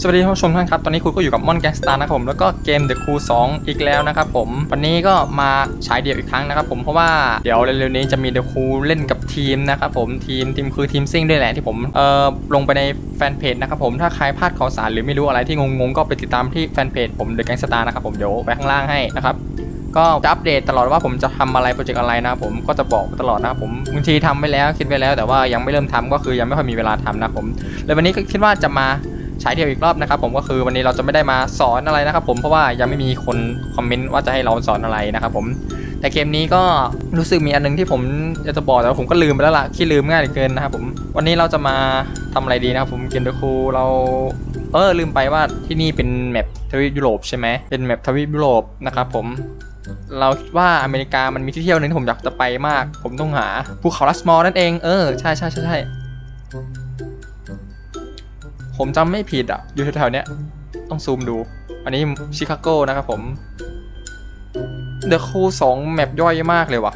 สวัสดีท่านผู้ชมท่านครับ ตอนนี้คุณก็อยู่กับมอนแกงสตาร์นะครับผม แล้วก็เกม The Crew 2อีกแล้วนะครับผม วันนี้ก็มาฉายเดี่ยวอีกครั้งนะครับผม เพราะว่าเดี๋ยวเร็วๆนี้จะมี The Crew เล่นกับทีมนะครับผม ทีมทีมคือทีมซิ่งด้วยแหละที่ผมเอ่อลงไปในแฟนเพจนะครับผม ถ้าใครพลาดข่าวสารหรือไม่รู้อะไรที่งงๆ ก็ไปติดตามที่แฟนเพจผม The Gang Star นะครับผม เดี๋ยวไปข้างล่างให้นะครับก็จะอัปเดตตลอดว่าผมจะทำอะไรโปรเจกต์อะไรนะครับผมก็จะบอกตลอดนะครับผมบางทีทำไปแล้วคิดไปแล้ว แต่ว่ายังไม่เริ่มทำก็คือยังไม่ค่อยมีเวลาทำนะผมเลยวันนี้ก็คิดว่าจะมา ฉายเดี่ยวอีกรอบนะครับผมก็คือวันนี้เราจะไม่ได้มาสอนอะไรนะครับผมเพราะว่ายังไม่มีคนคอมเมนต์ว่าจะให้เราสอนอะไรนะครับผมแต่เกมนี้ก็รู้สึกมีอันนึงที่ผมจะบอกแต่ว่าผมก็ลืมไปแล้วล่ะขี้ลืมง่ายเหลือเกินนะครับผมวันนี้เราจะมาทำอะไรดีนะครับผมเกมเดอะคูเราเออลืมไปว่าที่นี่เป็นแมปทวีปยุโรปใช่ไหมเป็นแมปทวีปยุโรปนะครับผมเราคิดว่าอเมริกามันมีที่เที่ยวหนึงที่ผมอยากจะไปมาก ผมต้องหาภูเขาลัสมอร์นั่นเอง เออ ใช่ใช่ใช่ใช่ ผมจำไม่ผิดอะ อยู่แถวๆเนี้ย ต้องซูมดู อันนี้ชิคาโกนะครับผม เดอะคูสองแมปย่อยมากเลยว่ะ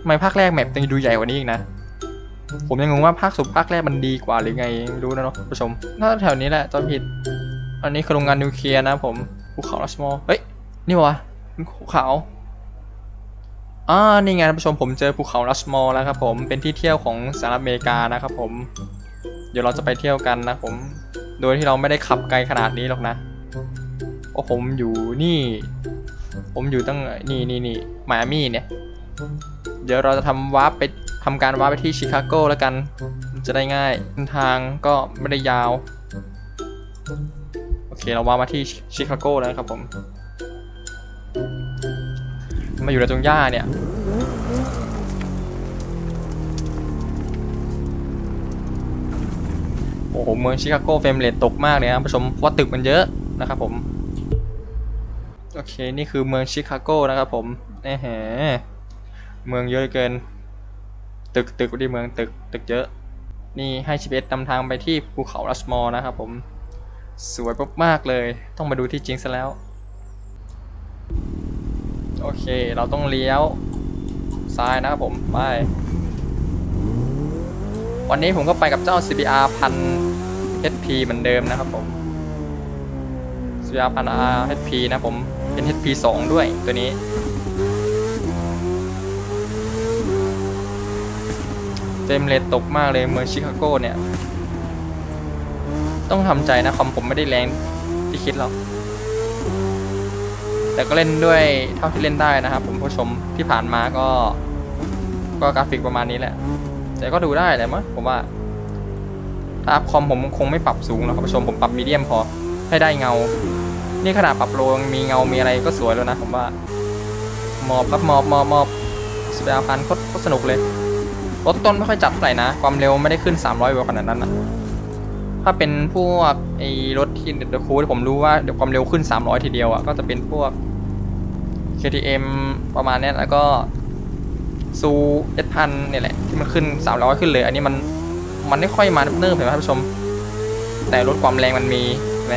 ทำไมภาคแรกแมปยังดูใหญ่กว่านี้อีกนะ ผมยังงงว่าภาคสุดภาคแรกมันดีกว่าหรือไงรู้นะเนาะผู้ชมน่าจะแถวนี้แหละจำผิด อันนี้คือโรงงานนิวเคลียร์นะผมภูเขาลัสมอร์เฮ้ย นี่วะภูเขาอ่านี่ไงท่านผู้ชมผมเจอภูเขาลัสมอร์แล้วครับผมเป็นที่เที่ยวของสหรัฐอเมริกานะครับผม เดี๋ยวเราจะไปเที่ยวกันนะผม โดยที่เราไม่ได้ขับไกลขนาดนี้หรอกนะโอ้ผมอยู่นี่ ผมอยู่ตั้งนี่นี่นี่ไมอามี่เนี่ย เดี๋ยวเราจะทำวาร์ปไปทำการวาร์ปไปที่ชิคาโกแล้วกัน จะได้ง่ายเส้นทางก็ไม่ได้ยาว โอเคเราวาร์ปมาที่ชิคาโกแล้วครับผม มาอยู่ในตรงหญ้าเนี่ย โอ้โหเมืองชิคาโกเฟรมเรทตกมากเลยนะผู้ชมเพราะว่าตึกมันเยอะนะครับผม โอเคนี่คือเมืองชิคาโกนะครับผมแน่แหเมืองเยอะเกิน ตึกตึกดีเมืองตึกตึกเยอะ นี่ให้ชีเบสนำทางไปที่ภูเขาลัสมอนะครับผม สวยมากๆเลย ต้องมาดูที่จริงซะแล้ว โอเคเราต้องเลี้ยวซ้ายนะครับผมไปวันนี้ผมก็ไปกับเจ้า CBR พัน HP เหมือนเดิมนะครับผม CBR พัน R HP นะผมเป็น HP 2 ด้วยตัวนี้เฟรมเรทตกมากเลยเมืองชิคาโกเนี่ย ต้องทำใจนะคอมผมไม่ได้แรงที่คิดหรอกแต่ก็เล่นด้วยเท่าที่เล่นได้นะครับผมผู้ชมที่ผ่านมาก็ ก็กราฟิกประมาณนี้แหละ แต่ก็ดูได้แหละมั้งผมว่า ถ้าอัพคอมผมคงไม่ปรับสูงหรอกครับผู้ชมผมปรับมีเดียมพอให้ได้เงา นี่ขนาดปรับโลงมีเงามีอะไรก็สวยแล้วนะผมว่ามอบครับมอบมอบมอบสเปรพันโคตรโคตรสนุกเลยรถต้นไม่ค่อยจัดเท่าไหร่นะ ความเร็วไม่ได้ขึ้น 300กว่าขนาดนั้นนะถ้าเป็นพวกไอ้รถที่เดอะคูที่ผมรู้ว่าเดี๋ยวความเร็วขึ้น 300 ทีเดียวอะก็จะเป็นพวก KTM ประมาณนี้แล้วก็ซูเอสพันเนี่ยแหละ ที่มันขึ้น 300 ขึ้นเลย อันนี้มัน มันไม่ค่อยมาเนิ่มๆเห็นไหมท่านผู้ชม แต่รถความแรงมันมีนไหม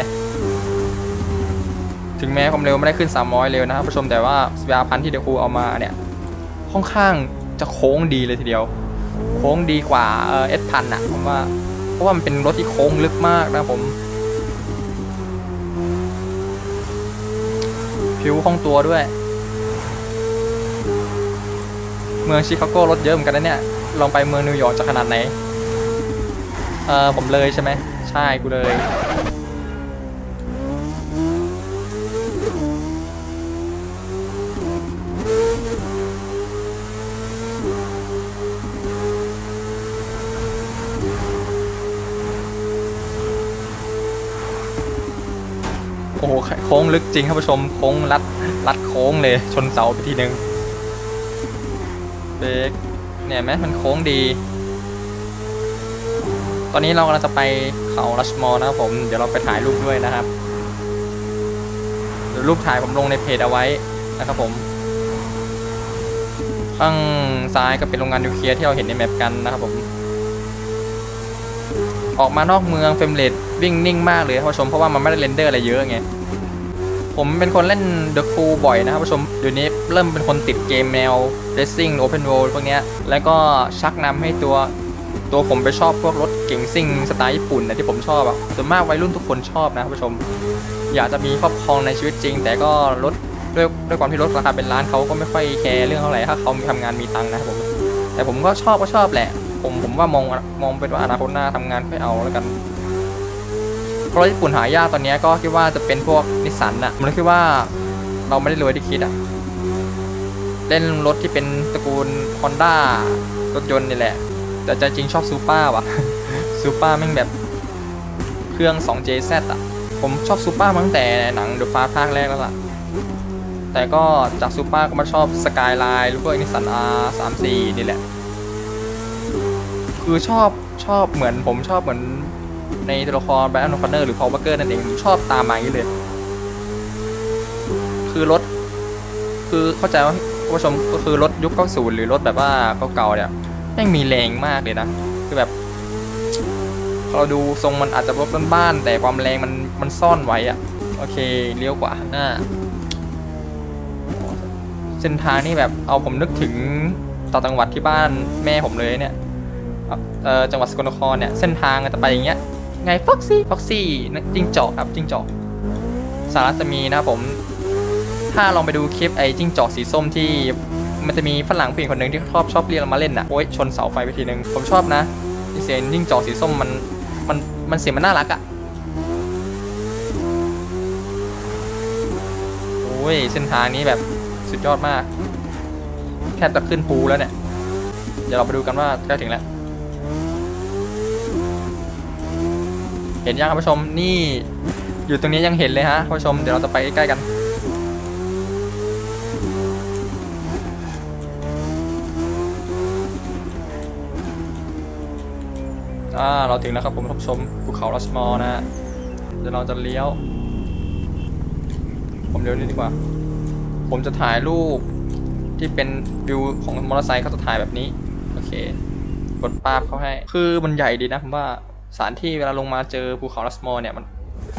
ถึงแม้ความเร็วไม่ได้ขึ้น 300 เร็วนะครับผู้ชมแต่ว่าสยาพันที่เดคูเอามาเนี่ยค่อนข้างจะโค้งดีเลยทีเดียว โค้งดีกว่าเอสพันอะผมว่าเพราะว่ามันเป็นรถที่โค้งลึกมากนะผม ผิวของตัวด้วย เมืองชิคาโกรถเยอะเหมือนกันนะเนี่ยลองไปเมืองนิวยอร์กจะขนาดไหน เออผมเลยใช่ไหมใช่กูเลยโอ้โหโค้งลึกจริงครับผู้ชมโค้งลัดลัดโค้งเลยชนเสาไปทีนึงเบรกเนี่ยเห็นไหมมันโค้งดี ตอนนี้เรากำลังจะไปเขาลัชมอร์นะครับผม เดี๋ยวเราไปถ่ายรูปด้วยนะครับ รูปถ่ายผมลงในเพจเอาไว้นะครับผม ข้างซ้ายก็เป็นโรงงานนิวเคลียร์ที่เราเห็นในแมปกันนะครับผม ออกมานอกเมืองเฟรมเรทวิ่งนิ่งมากเลยท่านผู้ชมเพราะว่ามันไม่ได้เรนเดอร์อะไรเยอะไงผมเป็นคนเล่น The Crew บ่อยนะครับผู้ชมเดี๋ยวนี้เริ่มเป็นคนติดเกมแนว Racing Open World พวกเนี้ยแล้วก็ชักนำให้ตัว ตัวผมไปชอบพวกรถเก๋งซิ่งสไตล์ญี่ปุ่นนะที่ผมชอบอะส่วนมากวัยรุ่นทุกคนชอบนะผู้ชม อยากจะมีครอบครองในชีวิตจริง แต่ก็รถด้วยด้วยความที่รถราคาเป็นล้านเขาก็ไม่ค่อยแคร์เรื่องเท่าไหร่ถ้าเขามีทำงานมีตังค์นะครับผมแต่ผมก็ชอบก็ชอบแหละ ผมผมว่ามองมองเป็นว่าอนาคตหน้าทำงานค่อยเอาแล้วกันเพราะรถญี่ปุ่นหายากตอนนี้ก็คิดว่าจะเป็นพวกนิสสันอะผมคิดว่าเราไม่ได้รวยที่คิดอะเล่นรถที่เป็นตระกูล Honda รถยนต์นี่แหละ แต่ใจจริงชอบซูเปอร์ว่ะซูเปอร์แม่งแบบเครื่อง 2JZ อะผมชอบซูเปอร์มาตั้งแต่หนัง The Fast ภาคแรกแล้วล่ะ แต่ก็จากซูเปอร์ก็มาชอบสกายไลน์หรือพวกนิสสัน R34 นี่แหละ คือชอบชอบเหมือนผมชอบเหมือนในตัวละครแบรนด์คอนเนอร์หรือพอลเบอร์นั่นเองชอบตามมาอย่างนี้เลย คือรถ คือเข้าใจว่าผู้ชมก็คือรถยุค 90 หรือรถแบบว่าเก่าๆเนี่ย แม่งมีแรงมากเลยนะคือแบบเราดูทรงมันอาจจะรถบ้านๆแต่ความแรงมันมันซ่อนไว้อะโอเคเลี้ยวขวาข้างหน้า เส้นทางนี่แบบเอาผมนึกถึงต่างจังหวัดที่บ้านแม่ผมเลยเนี่ยเออจังหวัดสกลนครเนี่ยเส้นทางจะไปอย่างเงี้ยไงฟ็อกซี่ฟ็อกซี่จิ้งจอกครับจิ้งจอกสาระจะมีนะผม ถ้าลองไปดูคลิปไอ้จิ้งจอกสีส้มที่ มันจะมีฝรั่งผู้หญิงคนหนึ่งที่ชอบชอบเรียกเรามาเล่นน่ะโอ้ยชนเสาไฟไปทีนึงผมชอบนะเสียงจิ้งจอกสีส้มมันมันมันเสียงมันน่ารักอะโอ้ยเส้นทางนี้แบบสุดยอดมากแทบจะขึ้นภูแล้วเนี่ย เดี๋ยวเราไปดูกันว่าใกล้ถึงแล้ว เห็นยังครับผู้ชมนี่ อยู่ตรงนี้ยังเห็นเลยฮะผู้ชมเดี๋ยวเราจะไปใกล้กัน อ่าเราถึงแล้วครับผมท่านผู้ชมภูเขาลัชมอนะฮะเดี๋ยวเราจะเลี้ยว ผมเลี้ยวนี่ดีกว่า ผมจะถ่ายรูปที่เป็นวิวของมอเตอร์ไซค์เขาจะถ่ายแบบนี้ โอเค กดป้าบเขาให้ คือมันใหญ่ดีนะผมว่าสถานที่เวลาลงมาเจอภูเขาลัสมอร์เนี่ยมัน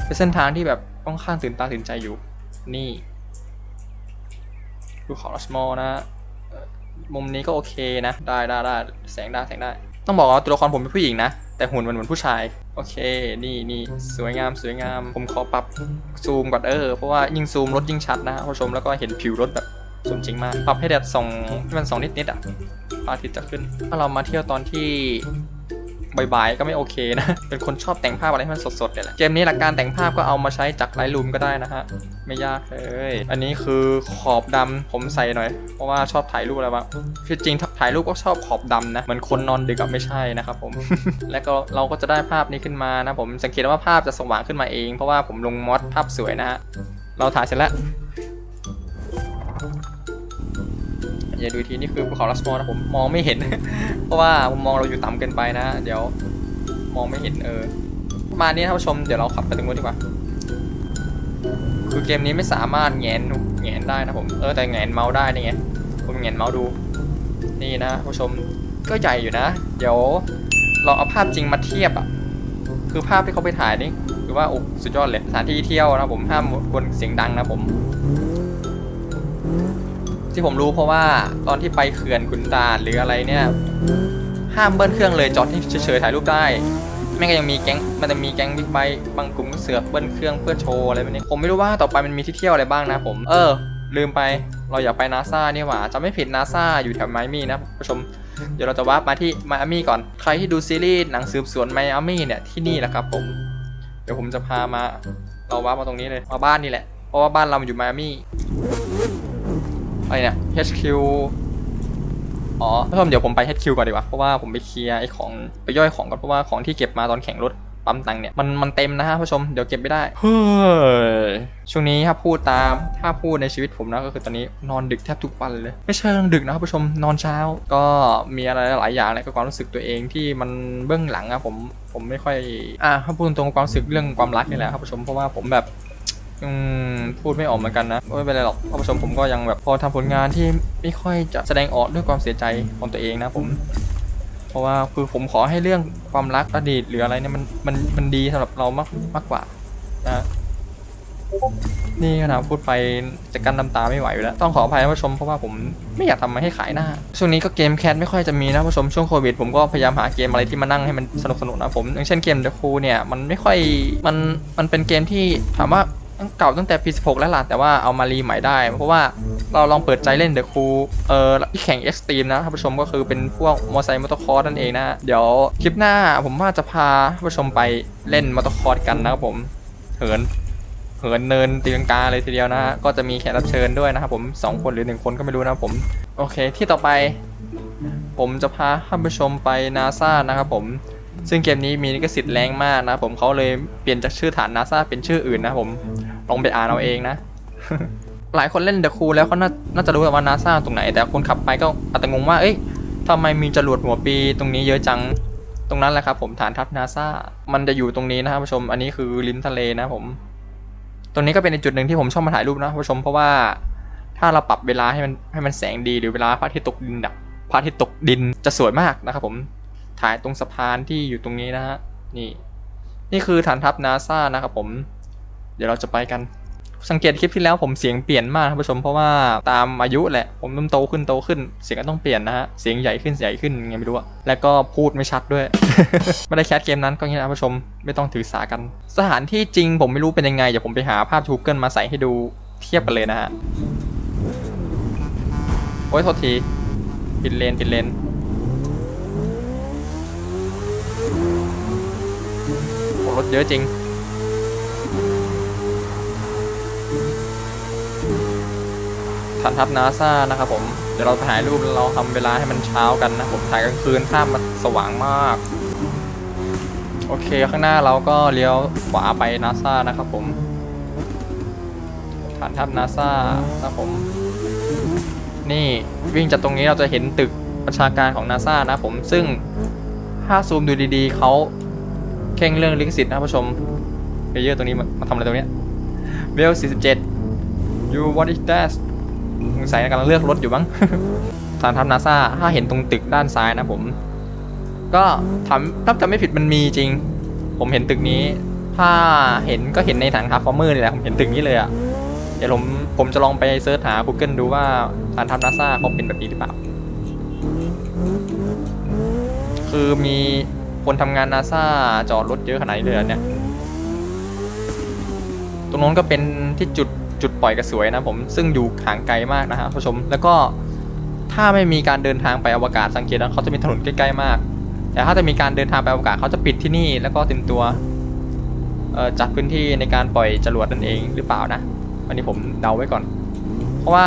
เป็นเส้นทางที่แบบค่อนข้างตื่นตาตื่นใจอยู่ นี่ภูเขาลัสมอนะมุมนี้ก็โอเคนะ ได้ได้ได้แสงได้แสงได้ ต้องบอกว่าตัวละครผมเป็นผู้หญิงนะ แต่หุ่นมันเหมือนผู้ชาย โอเค นี่นี่สวยงามสวยงาม ผมขอปรับซูมก่อนเออ เพราะว่ายิ่งซูมรถยิ่งชัดนะผู้ชมแล้วก็เห็นผิวรถแบบสมจริงมาก ปรับให้แดดส่องให้มันส่องนิดๆอะพระอาทิตย์จะขึ้น ถ้าเรามาเที่ยวตอนที่ บ่ายๆก็ไม่โอเคนะ เป็นคนชอบแต่งภาพอะไรให้มันสดๆเนี่ยแหละ เกมนี้หลักการแต่งภาพก็เอามาใช้จากไลท์รูมก็ได้นะฮะ ไม่ยากเลย อันนี้คือขอบดำผมใส่หน่อย เพราะว่าชอบถ่ายรูปอะไรบ้างคือจริงถ่ายรูปก็ชอบขอบดำนะ เหมือนคนนอนดึกอะไม่ใช่นะครับผม แล้วก็เราก็จะได้ภาพนี้ขึ้นมานะผมสังเกตว่าภาพจะสว่างขึ้นมาเอง เพราะว่าผมลงมอดภาพสวยนะฮะ เราถ่ายเสร็จแล้ว อย่าดูทีนี่คือภูเขาลัสมอนะผมมองไม่เห็น เพราะว่ามุมมองเราอยู่ต่ำเกินไปนะ เดี๋ยวมองไม่เห็นเออประมาณนี้ท่านผู้ชมเดี๋ยวเราขับไปตรงนู้นดีกว่า คือเกมนี้ไม่สามารถแงนแงนได้นะผมเออแต่แงนเมาส์ได้นี่ไงผมแงนเมาส์ดู นี่นะท่านผู้ชมก็ใหญ่อยู่นะ เดี๋ยวเราเอาภาพจริงมาเทียบอะคือภาพที่เขาไปถ่ายนี่คือว่าโอ้สุดยอดเลยสถานที่เที่ยวนะผมห้ามบนเสียงดังนะผม ที่ผมรู้เพราะว่าตอนที่ไปเขื่อนขุนด่าหรืออะไรเนี่ย ห้ามเบิ้ลเครื่องเลยจอดที่เฉยๆถ่ายรูปได้แม่งก็ยังมีแก๊งมันจะมีแก๊งบิ๊กไบค์บางกลุ่มเสือกเบิ้ลเครื่องเพื่อโชว์อะไรแบบนี้ผมไม่รู้ว่าต่อไปมันมีที่เที่ยวอะไรบ้างนะผมเออ ลืมไปเราอยากไปนาซานี่หว่าจะไม่ผิดนาซาอยู่แถวไมอามี่นะผู้ชมเดี๋ยวเราจะวาร์ปมาที่ไมอามี่ก่อนใครที่ดูซีรีส์หนังสืบสวนไมอามี่เนี่ยที่นี่แหละครับผม เดี๋ยวผมจะพามา เราวาร์ปมาตรงนี้เลยมาบ้านนี่แหละเพราะว่าบ้านเรามันอยู่ไมอามี่ อะไรเนี่ย HQ อ๋อท่านผู้ชมเดี๋ยวผมไป HQ ก่อนดีกว่า เพราะว่าผมไปเคลียร์ไอ้ของไปย่อยของก่อนเพราะว่าของที่เก็บมาตอนแข่งรถปั๊มตังค์เนี่ยมันมันเต็มนะฮะผู้ชมเดี๋ยวเก็บไม่ได้เฮ้ยช่วงนี้ถ้าพูดตามถ้าพูดในชีวิตผมนะก็คือตอนนี้นอนดึกแทบทุกวันเลย ไม่เชิงดึกนะครับผู้ชมนอนเช้า ก็มีอะไรหลายอย่างเลยก็ความรู้สึกตัวเองที่มันเบื้องหลังอะผมผมไม่ค่อยอะถ้าพูดตรงความรู้สึกเรื่องความรักนี่แหละครับผู้ชมเพราะว่าผมแบบ อืมพูดไม่ออกเหมือนกันนะไม่เป็นไรหรอกท่านผู้ชมผมก็ยังแบบพอทำผลงานที่ไม่ค่อยจะแสดงออกด้วยความเสียใจของตัวเองนะผม เพราะว่าคือผมขอให้เรื่องความรักอดีตหรืออะไรเนี่ยมันมันมันดีสำหรับเรามากมากกว่านะนี่ขนาดพูดไปจะกั้นน้ำตาไม่ไหวอยู่แล้ว ต้องขออภัยท่านผู้ชมเพราะว่าผมไม่อยากทำมาให้ขายหน้า ช่วงนี้ก็เกมแคสไม่ค่อยจะมีนะผู้ชมช่วงโควิดผมก็พยายามหาเกมอะไรที่มานั่งให้มันสนุกสนุกนะผมอย่างเช่นเกม The Crew เนี่ยมันไม่ค่อยมันมันเป็นเกมที่ถามว่า เก่าตั้งแต่ปี 16 แล้วล่ะ แต่ว่าเอามารีใหม่ได้ เพราะว่าเราลองเปิดใจเล่น The Crew เอ่อที่แข่ง Extreme นะท่านผู้ชมก็คือเป็นพวกมอไซค์มอเตอร์คอร์สนั่นเองนะ เดี๋ยวคลิปหน้าผมว่าจะพาท่านผู้ชมไปเล่นมอเตอร์คอร์สกันนะครับผมเหินเหินเนินตีลังกาเลยทีเดียวนะฮะก็จะมีแขกรับเชิญด้วยนะครับผมสองคนหรือหนึ่งคนก็ไม่รู้นะครับผม โอเค ที่ต่อไป ผมจะพาท่านผู้ชมไปนาซานะครับผมซึ่งเกมนี้มีลิขสิทธิ์แรงมากนะครับผมเขาเลยเปลี่ยนจากชื่อฐานนาซาเป็นชื่ออื่นนะครับผม ลองไปอ่านเอาเองนะ หลายคนเล่นเดอะคูแล้วเขาน่านาจะรู้ว่านาซาตรงไหน แต่คนขับไปก็อาจจะงงว่า เอ้ยทำไมมีจรวดหัวปีตรงนี้เยอะจัง ตรงนั้นแหละครับผมฐานทัพนาซามันจะอยู่ตรงนี้นะครับผู้ชม อันนี้คือริมทะเลนะผม ตรงนี้ก็เป็นจุดหนึ่งที่ผมชอบมาถ่ายรูปนะผู้ชม เพราะว่าถ้าเราปรับเวลาให้มันให้มันแสงดีหรือเวลาพระอาทิตย์ตกดินดับพระอาทิตย์ตกดินจะสวยมากนะครับผม ถ่ายตรงสะพานที่อยู่ตรงนี้นะฮะ นี่ นี่คือฐานทัพนาซานะครับผม เดี๋ยวเราจะไปกัน สังเกตคลิปที่แล้วผมเสียงเปลี่ยนมากท่านผู้ชมเพราะว่าตามอายุแหละผมเริ่มโตขึ้นโตขึ้น เสียงก็ต้องเปลี่ยนนะฮะเสียงใหญ่ขึ้นใหญ่ขึ้นยังไงไม่รู้อะแล้วก็พูดไม่ชัดด้วย ไม่ได้แคสเกมนั้นก็งี้นะท่านผู้ชมไม่ต้องถือสากัน สถานที่จริงผมไม่รู้เป็นยังไงเดี๋ยวผมไปหาภาพ Google มาใส่ให้ดูเทียบกันเลยนะฮะโอ้ยโทษทีปิดเลนปิดเลนรถเยอะจริง ฐานทัพนาซานะครับผมเดี๋ยวเราถ่ายรูปเราทำเวลาให้มันเช้ากันนะผมถ่ายกลางคืนภาพมันสว่างมาก โอเคข้างหน้าเราก็เลี้ยวขวาไปนาซานะครับผมฐานทัพนาซานะครับผม นี่วิ่งจากตรงนี้เราจะเห็นตึกประชาการของนาซานะผมซึ่งถ้าซูมดูดีๆเขาเข่งเรื่องลิขสิทธิ์นะผู้ชมเพเยอร์ตรงนี้มาทำอะไรตรงเนี้ยเวล47 you what is that สงสัยกำลังเลือกรถอยู่บ้างฐานทัพนาซาถ้าเห็นตรงตึกด้านซ้ายนะผม ก็ทำถ้าจำไม่ผิดมันมีจริง ผมเห็นตึกนี้ ถ้าเห็นก็เห็นในถังคาร์ฟอร์เมอร์นี่แหละผมเห็นตึกนี้เลยอะ่ะเดี๋ยวผมผมจะลองไปเซิร์ชหา Google ดูว่าฐานทัพนาซาเขาเป็นแบบนี้หรือเปล่า คือมีคนทำงานนาซาจอดรถเยอะขนาดนี้เลยเหรอเนี่ย ตรงนู้นก็เป็นที่จุด จุดปล่อยกระสวยนะผมซึ่งอยู่ห่างไกลมากนะฮะผู้ชม แล้วก็ถ้าไม่มีการเดินทางไปอวกาศสังเกตนะเขาจะมีถนนใกล้ๆมาก แต่ถ้าจะมีการเดินทางไปอวกาศเขาจะปิดที่นี่แล้วก็เต็มตัวจัดพื้นที่ในการปล่อยจรวดนั่นเองหรือเปล่านะอันนี้ผมเดาไว้ก่อน เพราะว่า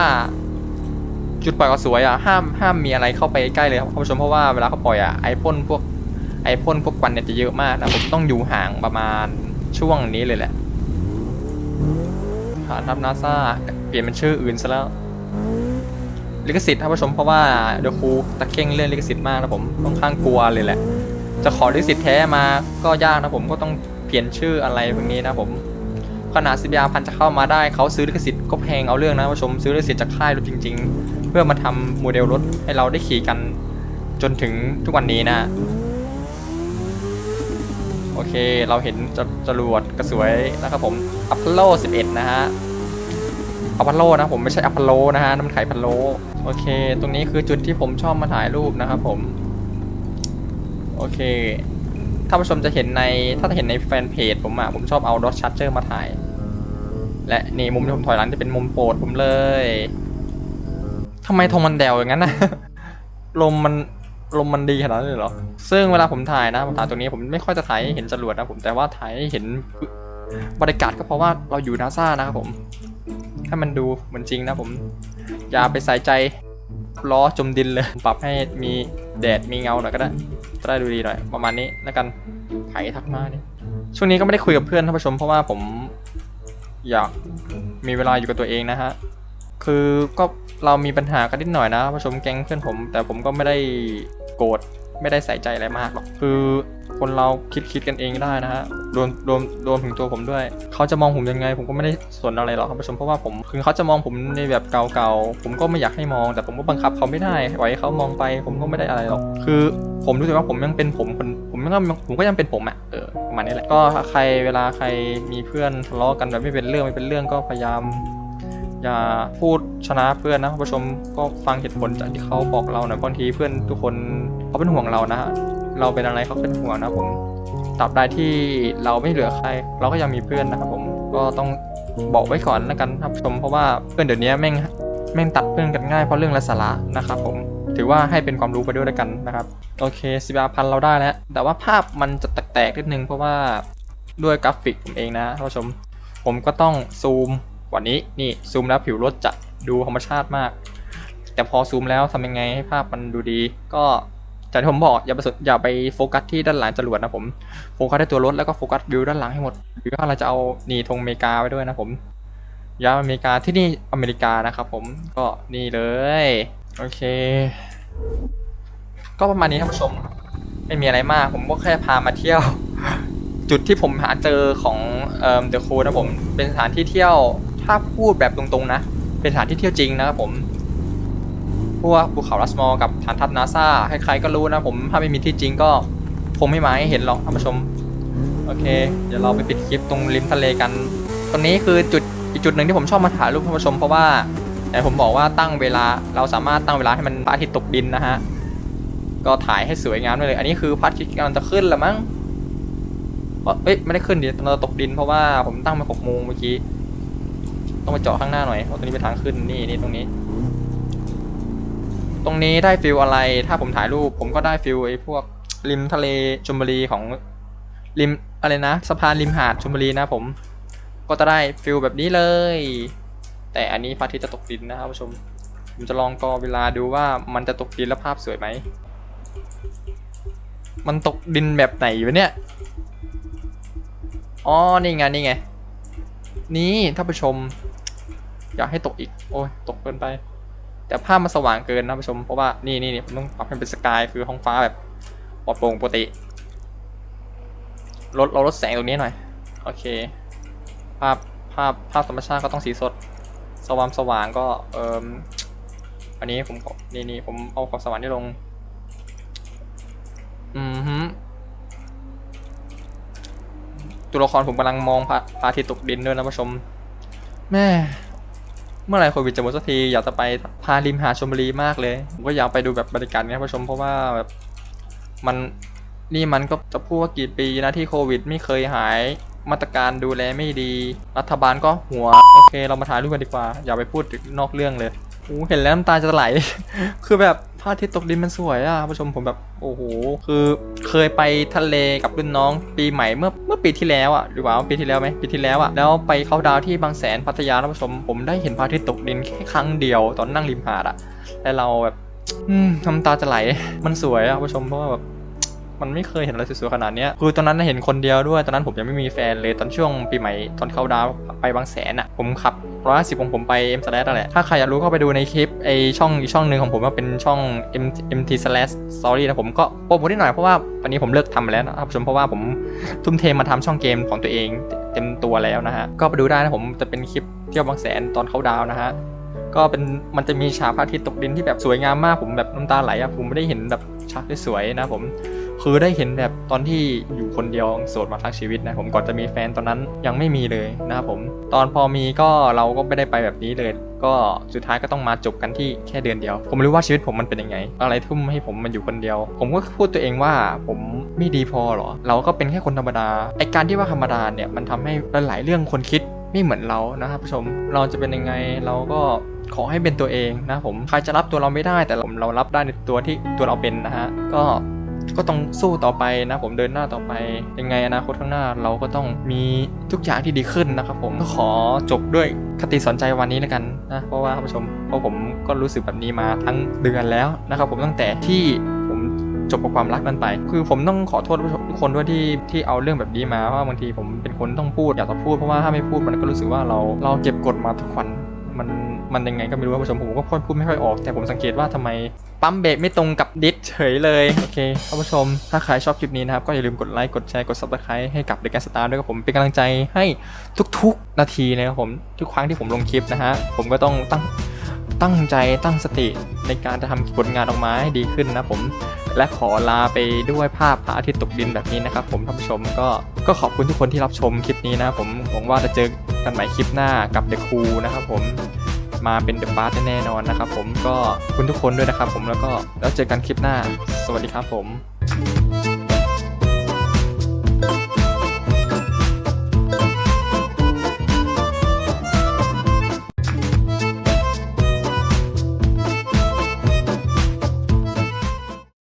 จุดปล่อยกระสวยอะห้ามห้ามมีอะไรเข้าไปใกล้เลยครับคุณผู้ชมเพราะว่าเวลาเขาปล่อยอะไอพ่นพวกไอพ่นพวกควันเนี่ยจะเยอะมากนะผมต้องอยู่ห่างประมาณช่วงนี้เลยแหละ ฐานทัพนาซาเปลี่ยนเป็นชื่ออื่นซะแล้ว ลิขสิทธิ์ท่านผู้ชมเพราะว่าเดอะคูตะเข่งเรื่องลิขสิทธิ์มากนะผมค่อนข้างกลัวเลยแหละ จะขอลิขสิทธิ์แท้มาก็ยากนะผมก็ต้องเปลี่ยนชื่ออะไรพวกนี้นะผมขนาดสิบยาพันจะเข้ามาได้เขาซื้อลิขสิทธิ์ก็แพงเอาเรื่องนะผู้ชมซื้อลิขสิทธิ์จากค่ายรถจริง ๆ เพื่อมาทำโมเดลรถให้เราได้ขี่กันจนถึงทุกวันนี้นะ โอเค เราเห็นจจรวดกระสวยนะครับผมอัพโล11 นะฮะอัพโลนะผมไม่ใช่อัพโลนะฮะนั่นมันไข่พะโลโอเค ตรงนี้คือจุดที่ผมชอบมาถ่ายรูปนะครับผม โอเคถ้าผู้ชมจะเห็นในถ้าจะเห็นในแฟนเพจผมอะผมชอบเอาดอ t ชั r เจอร์มาถ่าย และนี่มุมที่ผมถอยหลังจะเป็นมุมโปรดผมเลยทำไมธงมันแดวอย่างนั้นนะลมมัน ลมมันดีขนาดนั้นเลยเหรอ ซึ่งเวลาผมถ่ายนะผมถ่ายตรงนี้ผมไม่ค่อยจะถ่ายให้เห็นจรวดนะผมแต่ว่าถ่ายให้เห็นบรรยากาศก็เพราะว่าเราอยู่นาซานะครับผมให้มันดูเหมือนจริงนะผม อย่าไปใส่ใจล้อจมดินเลย ปรับให้มีแดดมีเงาหน่อยก็ได้จะได้ดูดีหน่อย ประมาณนี้แล้วกันไถทักมานี่ช่วงนี้ก็ไม่ได้คุยกับเพื่อนท่านผู้ชมเพราะว่าผมอยากมีเวลาอยู่กับตัวเองนะฮะ คือก็เรามีปัญหากันนิดหน่อยนะผู้ชมแก๊งเพื่อนผม แต่ผมก็ไม่ได้โกรธไม่ได้ใส่ใจอะไรมากหรอกคือคนเราคิดคิดกันเองได้นะฮะรวมรวมรวมถึงตัวผมด้วย เขาจะมองผมยังไง ผมก็ไม่ได้สนอะไรหรอกครับผู้ชมเพราะว่าผมคือเขาจะมองผมในแบบเก่าๆผมก็ไม่อยากให้มอง แต่ผมก็บังคับเขาไม่ได้ไว้ให้เขามองไป ผมก็ไม่ได้อะไรหรอก คือผมรู้สึกว่าผมยังเป็นผมคนผมก็ผมก็ยังเป็นผมอะเออประมาณนี้แหละก็ใครเวลาใครมีเพื่อนทะเลาะกันแบบไม่เป็นเรื่องไม่เป็นเรื่องก็พยายาม อย่าพูดชนะเพื่อนนะผู้ชมก็ฟังเหตุผลจากที่เขาบอกเราหน่อยบางทีเพื่อนทุกคนเขาเป็นห่วงเรานะฮะเราเป็นอะไรเขาเป็นห่วงนะผมตราบใดที่เราไม่เหลือใคร เราก็ยังมีเพื่อนนะครับผมก็ต้องบอกไว้ก่อนแล้วกันครับผู้ชมเพราะว่าเพื่อนเดี๋ยวนี้แม่งแม่งตัดเพื่อนกันง่ายเพราะเรื่องไร้สาระนะครับผมถือว่าให้เป็นความรู้ไปด้วยแล้วกันนะครับโอเคสิบาพันเราได้แล้ว แต่ว่าภาพมันจะแตกๆนิดนึงเพราะว่าด้วยกราฟิกผมเองนะท่านผู้ชม ผมก็ต้องซูม กว่านี้นี่ซูมแล้วผิวรถจะดูธรรมชาติมาก แต่พอซูมแล้วทำยังไงให้ภาพมันดูดี ก็จากที่ผมบอกอย่าไปสนอย่าไปโฟกัสที่ด้านหลังจรวดนะผมโฟกัสที่ตัวรถแล้วก็โฟกัสวิวด้านหลังให้หมดหรือว่าเราจะเอานี่ธงอเมริกาไว้ด้วยนะผมยามอเมริกาที่นี่อเมริกานะครับผมก็นี่เลยโอเค ก็ประมาณนี้ท่านผู้ชมไม่มีอะไรมาก ผมก็แค่พามาเที่ยว จุดที่ผมหาเจอของเอ่อเดอะคูนะผมเป็นสถานที่เที่ยว ถ้าพูดแบบตรงๆนะ เป็นสถานที่เที่ยวจริงนะครับผมพวกภูเขาลัสมอร์กับฐานทัพนาซาใครๆก็รู้นะผมถ้าไม่มีที่จริงก็คงไม่มาให้เห็นหรอกท่านผู้ชม โอเค เดี๋ยวเราไปปิดคลิปตรงริมทะเลกัน ตรงนี้คือจุดอีกจุดหนึ่งที่ผมชอบมาถ่ายรูปท่านผู้ชมเพราะว่าแต่ผมบอกว่าตั้งเวลาเราสามารถตั้งเวลาให้มันพระอาทิตย์ตกดินนะฮะก็ถ่ายให้สวยงามได้เลย อันนี้คือพระอาทิตย์กำลังจะขึ้นแล้วมั้งเพราะเอ้ยไม่ได้ขึ้นดิเราตกดินเพราะว่าผมตั้งมาหกโมงเมื่อกี้ ต้องไปเจาะข้างหน้าหน่อยเพราะตรงนี้เป็นทางขึ้นนี่นี่ตรงนี้ ตรงนี้ได้ฟิลอะไร ถ้าผมถ่ายรูป ผมก็ได้ฟิลไอ้พวกริมทะเลชลบุรีของริมอะไรนะสะพานริมหาดชลบุรีนะผม ก็จะได้ฟิลแบบนี้เลย แต่อันนี้พระอาทิตย์จะตกดินนะครับผู้ชม ผมจะลองกอเวลาดูว่ามันจะตกดินแล้วภาพสวยไหมมันตกดินแบบไหนวะเนี่ย อ๋อ นี่ไง นี่ไง นี่ท่านผู้ชม อยากให้ตกอีก โอ้ยตกเกินไป แต่ภาพมันสว่างเกินนะท่านผู้ชม เพราะว่านี่นี่นี่ผมต้องปรับให้เป็นสกายคือท้องฟ้าแบบปลอดโปร่งปกติลดเราลดแสงตรงนี้หน่อย โอเค ภาพภาพภาพธรรมชาติก็ต้องสีสด สว่างสว่างก็เอ่ออันนี้ผมนี่นี่ผมเอาความสว่างที่ลง อืมฮึ ตัวละครผมกำลังมองพระพระอาทิตย์ตกดินด้วยนะผู้ชม แม่ เมื่อไหร่โควิดจะหมดสักทีอยากจะไปพาริมหาดชลบุรีมากเลยผมก็อยากไปดูแบบบรรยากาศนี้นะผู้ชมเพราะว่าแบบมันนี่มันก็จะพูดว่ากี่ปีนะที่โควิด ไม่เคยหายมาตรการดูแลไม่ดี รัฐบาลก็หัว โอเค เรามาถ่ายรูปกันดีกว่า อย่าไปพูดถึงนอกเรื่องเลยโอ้เห็นแล้วน้ำตาจะไหล คือแบบพระอาทิตย์ตกดินมันสวยอะผู้ชมผมแบบ โอ้โห คือเคยไปทะเลกับรุ่นน้องปีใหม่เมื่อเมื่อ ปีที่แล้วอะหรือว่าปีที่แล้วไหมปีที่แล้วอะแล้วไปเข้าดาวที่บางแสนพัทยาท่านผู้ชมผมได้เห็นพระอาทิตย์ตกดินแค่ครั้งเดียวตอนนั่งริมหาดอะแล้วเราแบบอืมน้ำตาจะไหลมันสวยอะผู้ชมเพราะว่าแบบ มันไม่เคยเห็นอะไรสวยๆขนาดนี้คือตอนนั้นเห็นคนเดียวด้วยตอนนั้นผมยังไม่มีแฟนเลยตอนช่วงปีใหม่ตอนเข้าดาวไปบางแสนอะผมขับร้อยสิบของผมไปเอ็มสแลนั่นแหละถ้าใครอยากรู้ก็ไปดูในคลิปไอช่องอีกช่องหนึ่งของผมว่าเป็นช่อง M MT slash story นะผมก็โปรโมทนิดหน่อยเพราะว่าวันนี้ผมเลิกทำแล้วนะครับผู้ชมเพราะว่าผมทุ่มเทมาทำช่องเกมของตัวเองเต็มตัวแล้วนะฮะก็ไปดูได้นะผมจะเป็นคลิปเที่ยวบางแสนตอนเข้าดาวนะฮะก็เป็นมันจะมีฉากพระอาทิตย์ตกดินที่แบบสวยงามมากผมแบบน้ำตาไหลอะผมไม่ได้เห็นแบบฉากที่สวยนะผม คือได้เห็นแบบตอนที่อยู่คนเดียวโสดมาทั้งชีวิตนะผมก่อนจะมีแฟนตอนนั้นยังไม่มีเลยนะครับผม ตอนพอมีก็เราก็ไม่ได้ไปแบบนี้เลย ก็สุดท้ายก็ต้องมาจบกันที่แค่เดือนเดียว ผมไม่รู้ว่าชีวิตผมมันเป็นยังไง อะไรทุ่มให้ผมมันอยู่คนเดียว ผมก็พูดตัวเองว่าผมไม่ดีพอหรอ เราก็เป็นแค่คนธรรมดาไอการที่ว่าธรรมดาเนี่ยมันทำให้หลายๆเรื่องคนคิดไม่เหมือนเรานะครับผู้ชม เราจะเป็นยังไงเราก็ขอให้เป็นตัวเองนะผม ใครจะรับตัวเราไม่ได้แต่ผมเรารับได้ในตัวที่ตัวเราเป็นนะฮะ ก็ ก็ต้องสู้ต่อไปนะผมเดินหน้าต่อไป ยังไงอนาคตข้างหน้าเราก็ต้องมีทุกอย่างที่ดีขึ้นนะครับผมก็ขอจบด้วยคติสอนใจวันนี้แล้วกันนะเพราะว่าท่านผู้ชมเพราะผมก็รู้สึกแบบนี้มาทั้งเดือนแล้วนะครับผมตั้งแต่ที่ผมจบกับความรักนั้นไป คือผมต้องขอโทษทุกคนด้วยที่ที่เอาเรื่องแบบนี้มาเพราะว่าบางทีผมเป็นคนต้องพูดอยากจะพูดเพราะว่าถ้าไม่พูดมันก็รู้สึกว่าเราเราเก็บกดมาทุกวันมัน มันยังไงก็ไม่รู้ว่าผู้ชมผมก็ค่อยพูดไม่ค่อยออก แต่ผมสังเกตว่าทำไมปั๊มเบรกไม่ตรงกับดิสเฉยเลยโอเคท่านผู้ชม ถ้าใครชอบคลิปนี้นะครับ ก็อย่าลืมกดไลค์กดแชร์กด subscribe ให้กับ The Gas Star ด้วยครับผมเป็นกำลังใจให้ทุกๆนาทีนะครับผมทุกครั้งที่ผมลงคลิปนะฮะผมก็ต้องตั้งตั้งใจตั้งสติในการจะทำผลงานออกมาให้ดีขึ้นนะผม และขอลาไปด้วยภาพพระอาทิตย์ตกดินแบบนี้นะครับผมท่านผู้ชมก็ก็ขอบคุณทุกคนที่รับชมคลิปนี้นะผมหวังว่าจะเจอกันใหม่คลิปหน้ากับเดอะคูนะครับผม มาเป็นเดอะบาร์แน่นอนนะครับผมก็คุณทุกคนด้วยนะครับผมแล้วก็แล้วเจอกันคลิปหน้า สวัสดีครับผม